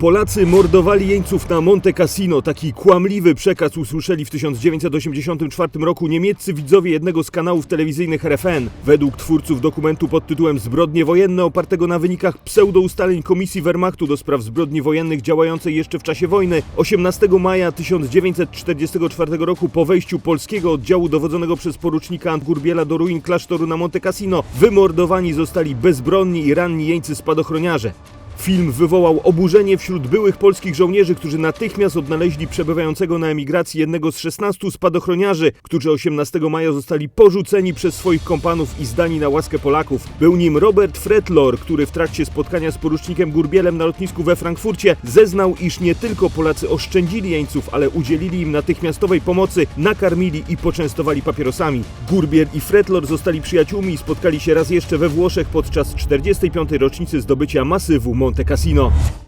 Polacy mordowali jeńców na Monte Cassino. Taki kłamliwy przekaz usłyszeli w 1984 roku niemieccy widzowie jednego z kanałów telewizyjnych RFN. Według twórców dokumentu pod tytułem Zbrodnie wojenne opartego na wynikach pseudoustaleń Komisji Wehrmachtu do spraw zbrodni wojennych działającej jeszcze w czasie wojny 18 maja 1944 roku po wejściu polskiego oddziału dowodzonego przez porucznika Gurbiela do ruin klasztoru na Monte Cassino wymordowani zostali bezbronni i ranni jeńcy spadochroniarze. Film wywołał oburzenie wśród byłych polskich żołnierzy, którzy natychmiast odnaleźli przebywającego na emigracji jednego z 16 spadochroniarzy, którzy 18 maja zostali porzuceni przez swoich kompanów i zdani na łaskę Polaków. Był nim Robert Fretlor, który w trakcie spotkania z porucznikiem Gurbielem na lotnisku we Frankfurcie zeznał, iż nie tylko Polacy oszczędzili jeńców, ale udzielili im natychmiastowej pomocy, nakarmili i poczęstowali papierosami. Gurbiel i Fretlor zostali przyjaciółmi i spotkali się raz jeszcze we Włoszech podczas 45. rocznicy zdobycia masywu Monte Cassino.